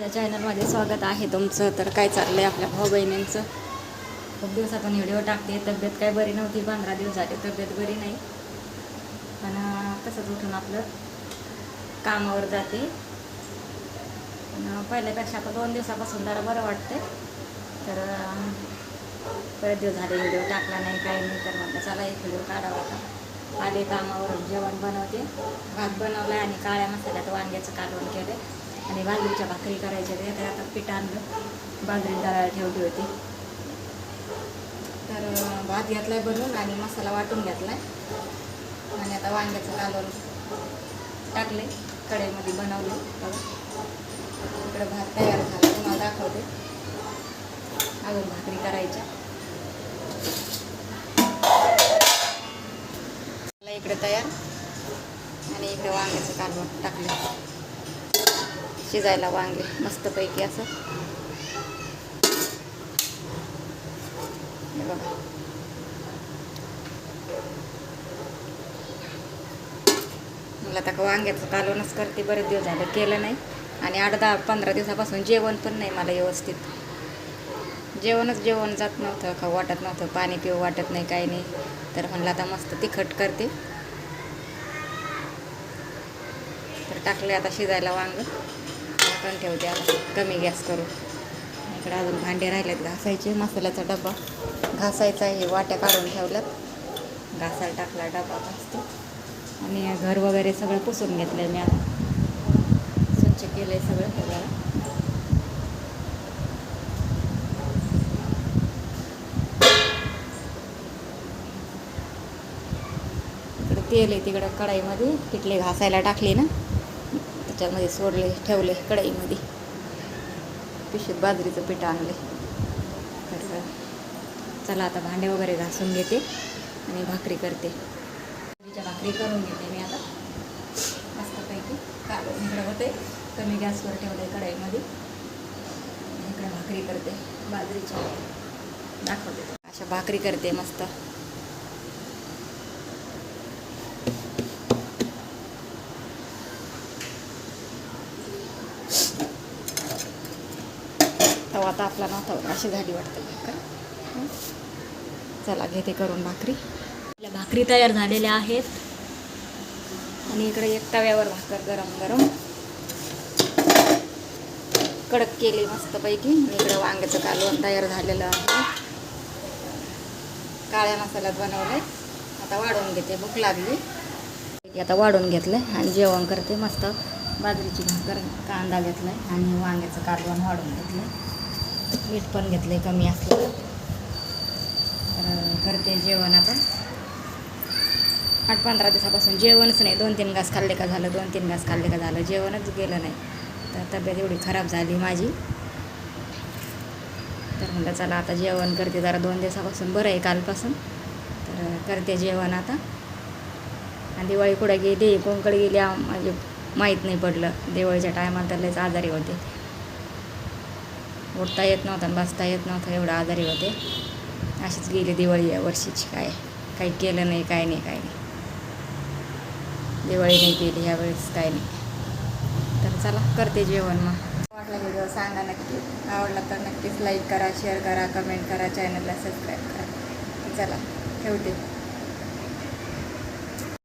माझ्या चॅनलमध्ये स्वागत आहे तुमचं. तर काय चाललं आहे आपल्या भाऊ बहिणींचं खूप दिवसातून व्हिडिओ टाकते. तब्येत काय बरी नव्हती? पंधरा दिवस झाले तब्येत बरी नाही. पण तसंच उठून आपलं कामावर जाते. पण पहिल्यापेक्षा आता दोन दिवसापासून जरा बरं वाटते तर अं, बरेच दिवस झाले व्हिडिओ टाकला नाही काही नाही. तर म्हटलं चला एक व्हिडिओ काढावा आता. आले कामावर जेवण बनवते. भात बनवला आणि काळ्या मसाल्यात वांग्याचं कालवण केलं आणि बाजरीच्या भाकरी करायच्या ते तर आता पीठ आणलं. बाजरी दळायला ठेवली होती. तर भात घेतला आहे बनवून आणि मसाला वाटून घेतला आहे आणि आता वांग्याचं कालवण टाकले कढईमध्ये बनवले. इकडं इकडे भात तयार झाला तुम्हाला दाखवते. अजून भाकरी करायच्या. इकडे तयार. आणि इकडे वांग्याचं कालवण टाकलं. शिजायला वांगे मस्तपैकी असं. हे बघा. मला आता वांग्याचं कालवणच करते बरेच दिवस झालं केलं नाही. आणि आठ दहा पंधरा दिवसापासून जेवण पण नाही मला व्यवस्थित. जेवणच जेवण जात नव्हतं खाऊ वाटत नव्हतं पाणी पिऊ वाटत नाही काही नाही. तर म्हणलं आता मस्त तिखट करते. तर टाकले आता शिजायला वांग. झाकण ठेवते आता. कमी गॅस करू इकडे अजून भांडे राहिलेत घासायचे. मसाल्याचा डबा घासायचा आहे. वाट्या काढून ठेवल्यात. घासायला टाकला डबा घासतो आणि घर वगैरे सगळं पुसून घेतलं आहे मी आता. स्वच्छ केलं आहे सगळं बघायला तेल आहे तिकडं कढाईमध्ये. तिथले घासायला टाकले ना. त्याच्यामध्ये सोडले ठेवले कढईमध्ये. पिशीत बाजरीचं पीठ आणले. तर चला आता भांडे वगैरे घासून घेते आणि भाकरी करते. बाजरीच्या भाकरी करून घेते मी आता. मस्तपैकी काढून इकडं होते. कमी गॅसवर ठेवले कढईमध्ये. इकडे भाकरी करते. बाजरीच्या. दाखवते. अशा भाकरी करते मस्त. तवा आपला नव्हता अशी झाली वाटतं भाकर. चला घेते करून भाकरी. आपल्या भाकरी तयार झालेल्या आहेत. आणि इकडे एक तव्यावर भाकर गरम गरम. कडक केली मस्तपैकी. आणि इकडं वांग्याचं कालवण तयार झालेलं आहे. काळ्या मसाल्यात बनवलंय आता वाढवून घेते भूक लागली. आता वाढून आहे आणि जेवण करते. मस्त बाजरीची भाकर कांदा घेतलाय आणि वांग्याचं कालवण वाढून आहे मीठ पण घेतलं आहे कमी असलं तर करते जेवण आता. आठ पंधरा दिवसापासून जेवणच नाही. दोन तीन घास खाल्ले का झालं दोन तीन घास खाल्ले का झालं जेवणच गेलं नाही. तर तब्येत एवढी खराब झाली माझी. तर म्हटलं चला आता जेवण करते जरा दोन दिवसापासून. बरं आहे कालपासून. तर करते जेवण आता. आणि दिवाळी कुठं गेली कोणकडे गेली म्हणजे माहीत नाही पडलं. दिवाळीच्या टायमाला तर लयच आजारी होते. उठता येत नव्हतं बसता येत नव्हतं एवढं आजारी होते. अशीच गेली दिवाळी या वर्षीची. काय काही केलं नाही काय नाही काय नाही. दिवाळी नाही केली यावेळेस काय नाही. तर चला करते जेवण मग. वाटलं व्हिडिओ सांगा नक्की. आवडला तर नक्कीच लाईक करा शेअर करा कमेंट करा चॅनलला सबस्क्राईब करा. चला ठेवते.